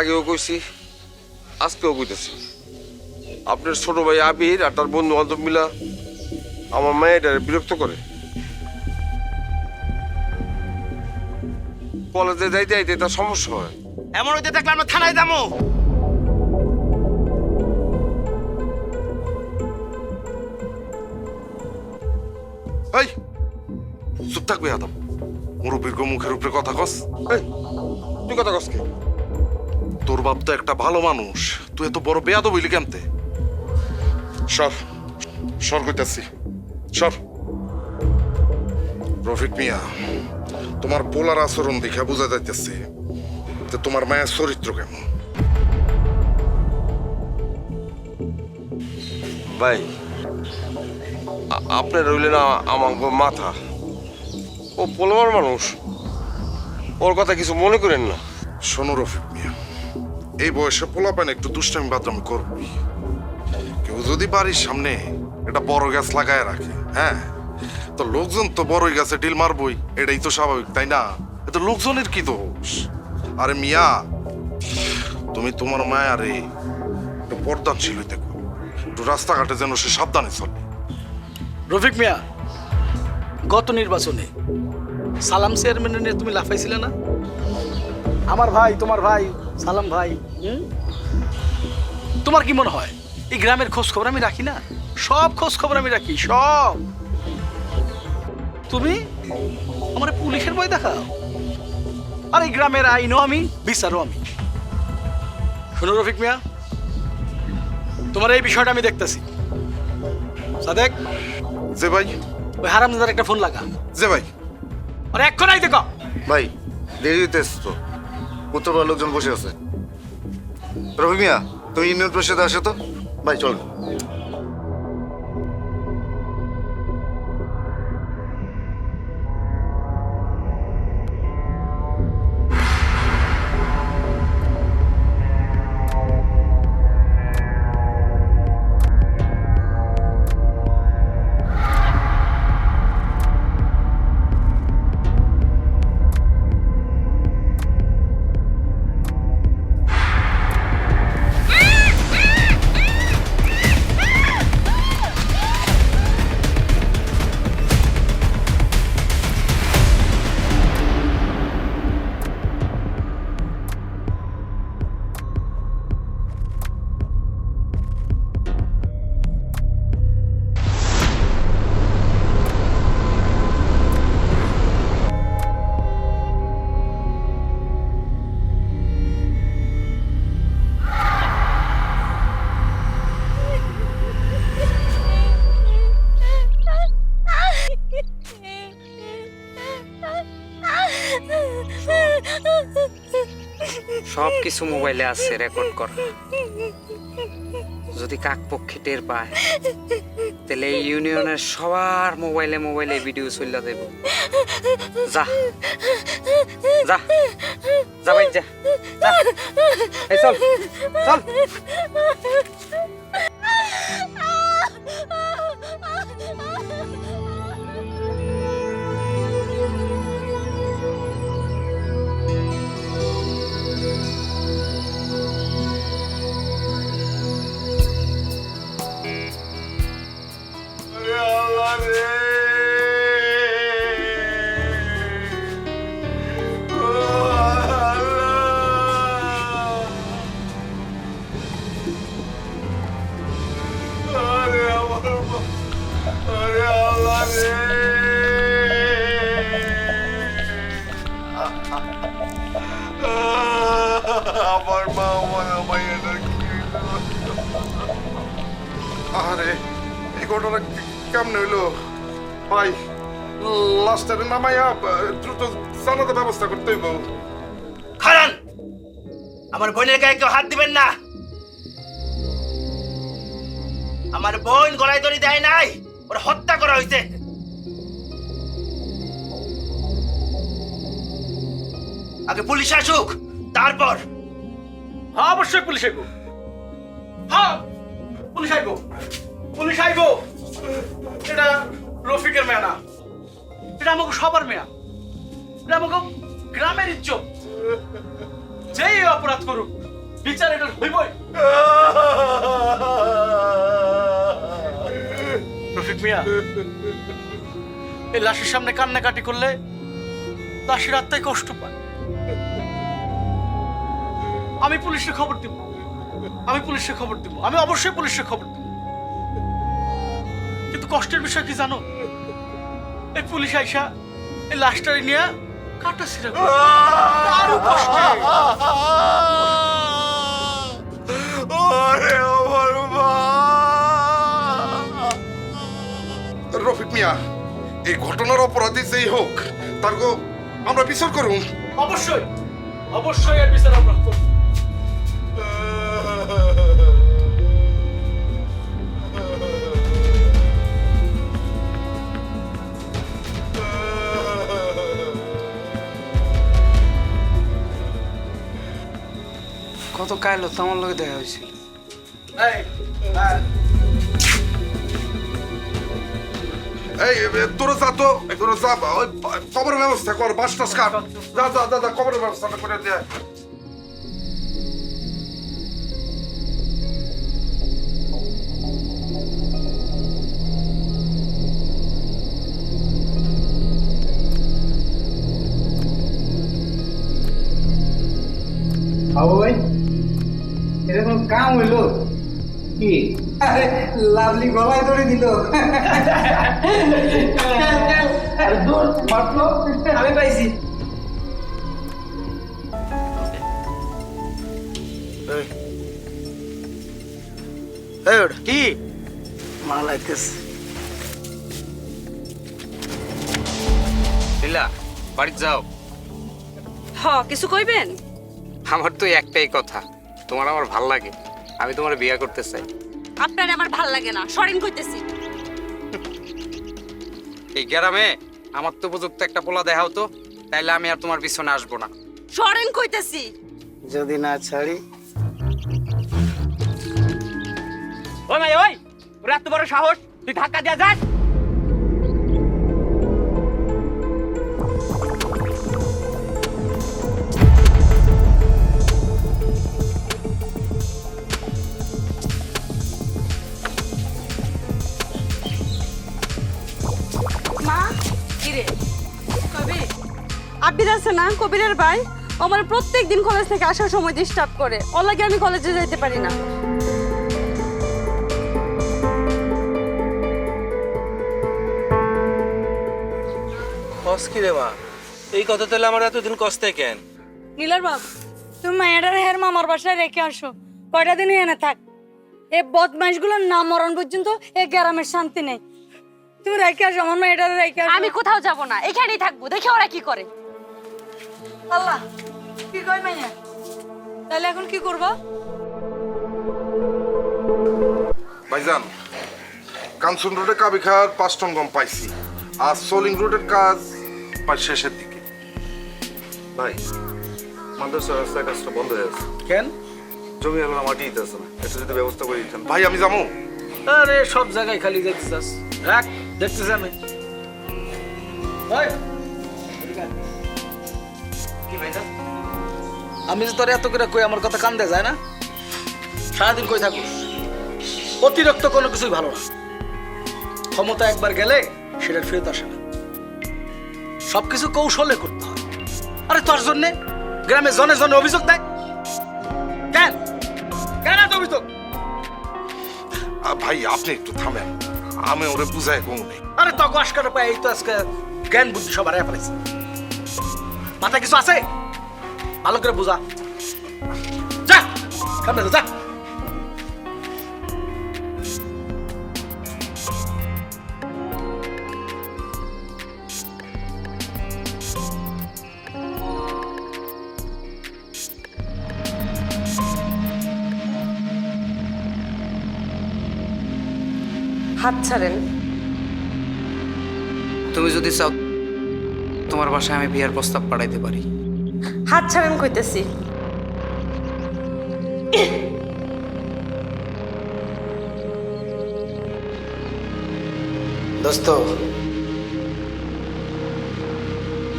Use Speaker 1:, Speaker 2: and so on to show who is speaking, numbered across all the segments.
Speaker 1: আগেও কইছি আজকেও কইতেছি। আপনার ছোট ভাই আবির আর তার বন্ধু বান্ধব মিলা আমার মেয়েটারে বিরক্ত করে। কলেজে যাইতে যাইতে তার সমস্যা হয়।
Speaker 2: এমন হইতে থাকলে আমরা থানায় যাব।
Speaker 3: এই চুপ থাকবে আদম। মুরব্বীর গো মুখের উপরে কথা কস।
Speaker 1: এই তুই কথা কসকে
Speaker 3: তোর বাপ তো একটা ভালো মানুষ। তুই এত বড় বেয়াদ বইলি কেমতে? সর সর কইতাছি। সর। রফিক মিয়া তোমার পোলার আচরণ দেখে বোঝা যাইতেছে যে তোমার মায়ের চরিত্র কেমন।
Speaker 1: ভাই আপনি আপনার রইলে না আমার মাথা। ও পোলমার মানুষ। ওর কথা কিছু মনে করেন না।
Speaker 3: শোনো রফিক এই বয়সে পোলাপান একটু দুষ্টামি বাদরামি করবি কেউ যদি বাড়ির সামনে একটা বড় গাছ লাগায় রাখে হ্যাঁ? তো লোকজন তো বড়ই গাছে ডিল মারবই, এটাই তো স্বাভাবিক, তাই না? এটা লোকজনের কি দোষ? আরে মিয়া, তুমি তোমার মায়ারে একটু পর্দানশীল হইতে করো। একটু রাস্তাঘাটে যেন সে সাবধানে চলে।
Speaker 4: রফিক মিয়া, গত নির্বাচনে সালাম চেয়ারম্যানের নিয়ে তুমি লাফাইছিলে না? আমার ভাই, তোমার ভাই সালাম ভাই। হুম? তোমার কি মনে হয়? এই গ্রামের খোঁজ খবর আমি রাখি না? সব খোঁজ খবর আমি রাখি সব। তুমি আমার পুলিশের ভয় দেখাও? আর এই গ্রামের আইনও আমি বিচারও আমি। শোনো রফিক মিয়া তোমার এই বিষয়টা আমি দেখতেছি। সাদেক
Speaker 3: যে ভাই।
Speaker 4: ওই হারামজাদার একটা ফোন লাগা।
Speaker 3: যে ভাই।
Speaker 4: আর এক্ষণ আইতে ক
Speaker 5: ভাই দেরি হইতেছে তো। উত্তরপাড়ার লোকজন বসে আছে। রবি মিয়া তুমি ইউনিয়ন পরিষদে আসো তো। ভাই চল।
Speaker 6: কিছু মোবাইলে আছে রেকর্ড করা। যদি কাক পক্ষে টের পায়, তাহলে এই ইউনিয়নের সবার মোবাইলে মোবাইলে ভিডিও চলে দেব। যা যা যা ভাই যা চল চল।
Speaker 3: আমার মা, আমার আমায় এটা আরে, এই ঘটনা কেমন হইল? ভাই লাস্টারে নামাইয়া দ্রুত জানাতে ব্যবস্থা করতে হইব।
Speaker 2: খারান! আমার বোনের গায়ে কেউ হাত দিবেন না। আমার বোন গলায় দড়ি দেয় নাই। ওরা হত্যা করা হয়েছে। আগে পুলিশ আসুক, তারপর।
Speaker 4: হ্যাঁ অবশ্যই পুলিশ আইব। হ্যাঁ পুলিশ আইব। পুলিশ আইব। এটা রফিকের মেয়া না। এটা আমাকে সবার মেয়া। এটা আমাকে গ্রামের ইজ্জত। যেই অপরাধ করুক, বিচার এটা হইবই। রফিক মিয়া এই লাশের সামনে কান্নাকাটি করলে লাশের আত্মায় কষ্ট পায়। আমি পুলিশে খবর দিব। আমি পুলিশে খবর দিব। আমি অবশ্যই পুলিশে খবর দিব। কিন্তু কষ্টের বিষয় কি জানো? এই পুলিশ আইসা এই লাশটারে নিয়ে কাটা করবে। আরও কষ্টে।
Speaker 3: রফিক মিয়া এই ঘটনার অপরাধী যেই হোক তার গো আমরা বিচার করুন
Speaker 4: অবশ্যই অবশ্যই এর বিচার আমরা করব।
Speaker 6: কত কাইলো তো আমার লোকে দেখা হয়েছিল?
Speaker 4: এই
Speaker 3: এই তোরা যা তো তোরা যা ওই কবরের ব্যবস্থা কর বাস টাস কাট। যা যা যা যা কবরের ব্যবস্থাটা করে দে।
Speaker 7: বাবু ভাই এটা কোনো কাম হইল কি? আরে লাভলি গলায় ধরে দিল। আরে দূর ফাটলো আমি পাইছি।
Speaker 4: কি?
Speaker 6: লীলা বাড়ি যাও।
Speaker 8: হ কিছু কইবেন?
Speaker 6: আমার তো একটাই কথা। তোমার আমার ভালো লাগে। আমি তোমার বিয়ে করতে চাই।
Speaker 8: আপনার আমার ভালো লাগে না। সরেন কইতেছি।
Speaker 6: এই গ্রামে আমার তো উপযুক্ত একটা পোলা দেখাও তো তাইলে আমি আর তোমার পিছনে আসব না।
Speaker 8: সরেন কইতেছি।
Speaker 4: যদি না ছাড়ি।
Speaker 2: ওই ভাই ওই! ওর এত বড় সাহস তুই ধাক্কা দিয়া যাস?
Speaker 8: না কবিরের ভাই আমার প্রত্যেক দিন কলেজ থেকে আসার সময় ডিস্টার্ব করে। ওর লাগে আমি কলেজে যাইতে পারি না।
Speaker 2: কস কি রে মা? এই কথা তাহলে আমার এতদিন কষ্টে কেন?
Speaker 9: নীলার বাপ তুমি মায়েরার হের মামার বাসায় রেখে আসো। কয়টা দিন এনে থাক। এই বদমাইশগুলোর না মরণ পর্যন্ত এই গ্রামের শান্তি নেই। তুমি রেখে আসো আমার মেয়েটার রেখে আসো।
Speaker 8: আমি কোথাও যাব না এখানেই থাকব দেখে ওরা কি করে?
Speaker 9: আল্লাহ কি কয় মাইয়া? তাহলে এখন কি করব?
Speaker 3: ভাইজান কাঞ্চন রোডে কাবি খাওয়ার পাঁচ টন গম পাইছি আর সোলিং রোডের কাজ প্রায় শেষের দিকে।
Speaker 5: ভাই মাদ্রাসা রাস্তার কাজটা বন্ধ হয়ে আছে
Speaker 4: কেন?
Speaker 5: জমি এগুলো মাটি দিতেছে না এটা যদি ব্যবস্থা করে দিতেন।
Speaker 3: ভাই আমি যাব।
Speaker 4: আরে সব জায়গায় খালি দেখতে চাস। রাখ দেখতেছি আমি।
Speaker 6: ভাই।
Speaker 4: আমি যে তোর এত করে কই আমার কথা কান দেয় যায় না? সারাদিন কই থাকুস? অতিরিক্ত কোনো কিছুই ভালো না। ক্ষমতা একবার গেলে সেটা ফেরত আসে না। সবকিছু কৌশলে করতে হয়। আরে তোর জন্যে গ্রামে জনে জনে অভিযোগ দেয়। কেন? কেন এত অভিযোগ?
Speaker 3: ভাই আপনি একটু থামেন। আমি ওরে বুঝাই কম নেই।
Speaker 4: আরে তো আজকাল পাই এই তো আজকে জ্ঞান বুদ্ধি সবার ফেলেছে মাথায় কিছু আছে? ভালো করে বুঝা। যা সামনে যা, যা।
Speaker 8: হাত ছাড়েন।
Speaker 6: তুমি যদি চাও তোমার বাসায় আমি বিয়ের প্রস্তাব পাঠাইতে পারি।
Speaker 8: হাত ছাড়েন কইতেছি।
Speaker 4: দোস্ত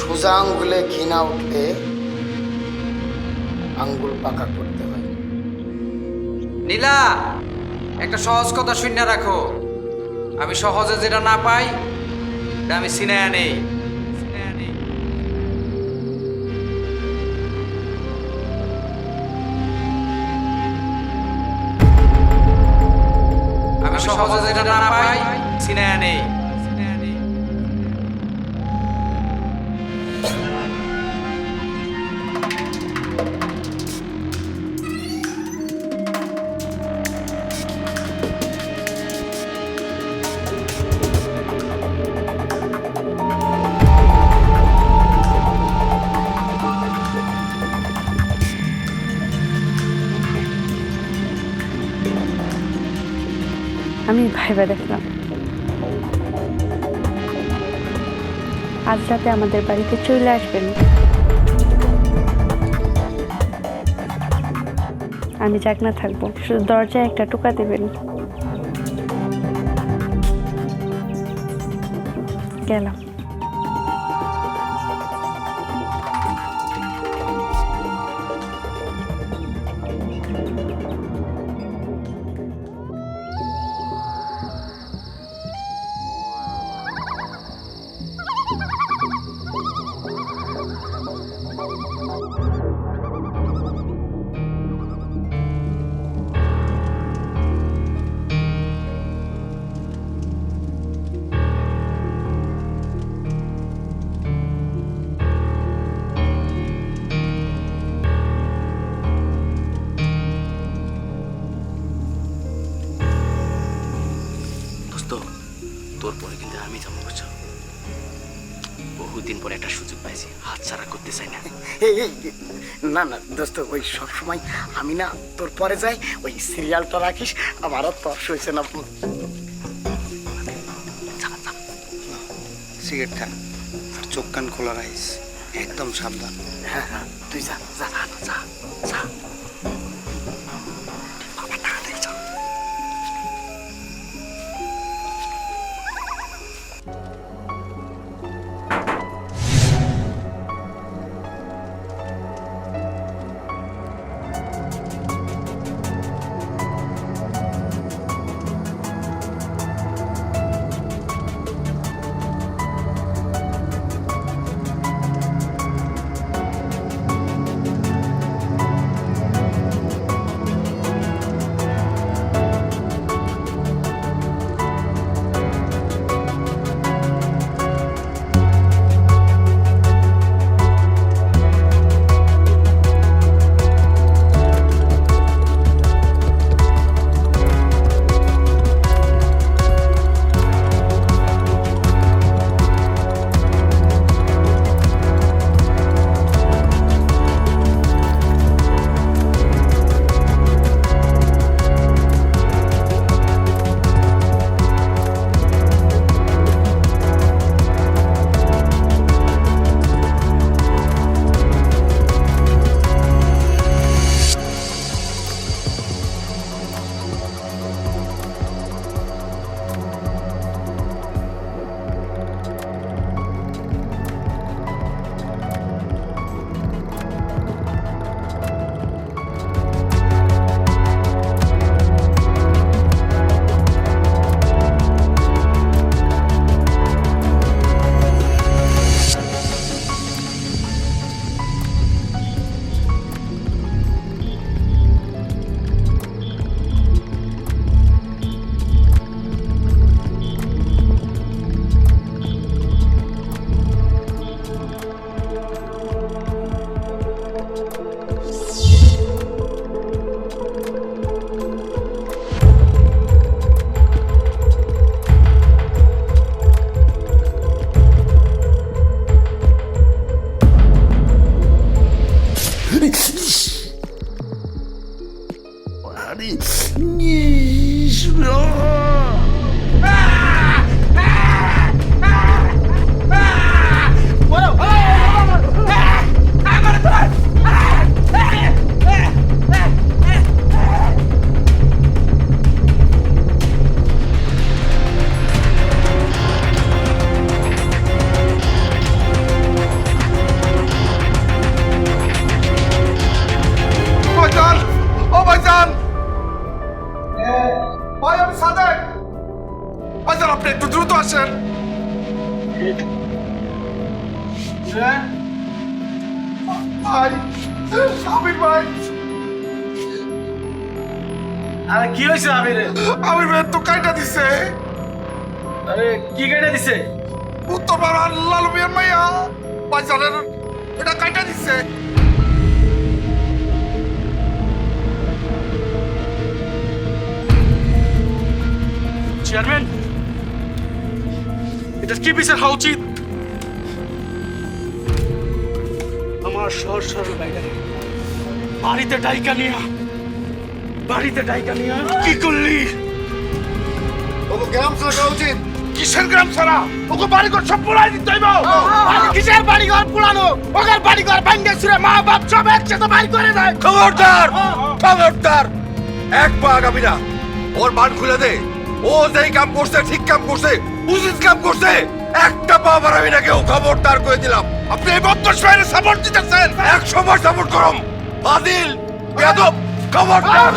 Speaker 10: সোজা আঙ্গুলে ঘৃণা উঠলে আঙ্গুল পাকা করতে হয়।
Speaker 6: নীলা একটা সহজ কথা শূন্য রাখো। আমি সহজে যেটা না পাই আমি সিনেয়া নেই। সহজে যেটা না পাই সিনেয়া নেই
Speaker 11: ভাইবা দেখলাম। আজ রাতে আমাদের বাড়িতে চলে আসবেন। আমি যাক না থাকব। শুধু দরজায় একটা টোকা দেবেন। গেলাম।
Speaker 12: দোস্ত না
Speaker 10: না দোস্ত ওই সবসময় আমি না তোর পরে যাই ওই সিরিয়ালটা রাখিস আমারও তর্স হয়েছে না
Speaker 13: সিগারেট খান আর চোখ কান খোলা রাখিস। একদম সাবধান।
Speaker 10: হ্যাঁ হ্যাঁ তুই যা যা যা।
Speaker 4: কি বিচার হওয়া উচিত? আমার সর সরল বাড়িতে ডাইকা নিয়া। বাড়িতে ডাইকা নিয়া। কি করলি?
Speaker 5: ওকে গ্রাম ছাড়া উচিত।
Speaker 3: কিসের গ্রাম ছাড়া? ওকে বাড়ি ঘর সব পোড়াই দিতে হইব।
Speaker 10: কিসের বাড়ি ঘর পুরানো ওদের বাড়ি ঘর ভাঙ্গে সুরে মা বাপ সব একসাথে বাড়ি করে দেয়।
Speaker 1: খবরদার খবরদার। এক পা আগামী না। ওর বান খুলে দে। ও যেই কাম করছে ঠিক কাম করছে। উচিত কাম করছে। একটা পা বাড়াবি না কেউ খবরদার করে দিলাম।
Speaker 3: আপনি এই বদমাস ভাইয়ের সাপোর্ট দিতেছেন?
Speaker 1: একশো বার সাপোর্ট করম আদিল বেদব খবরদার।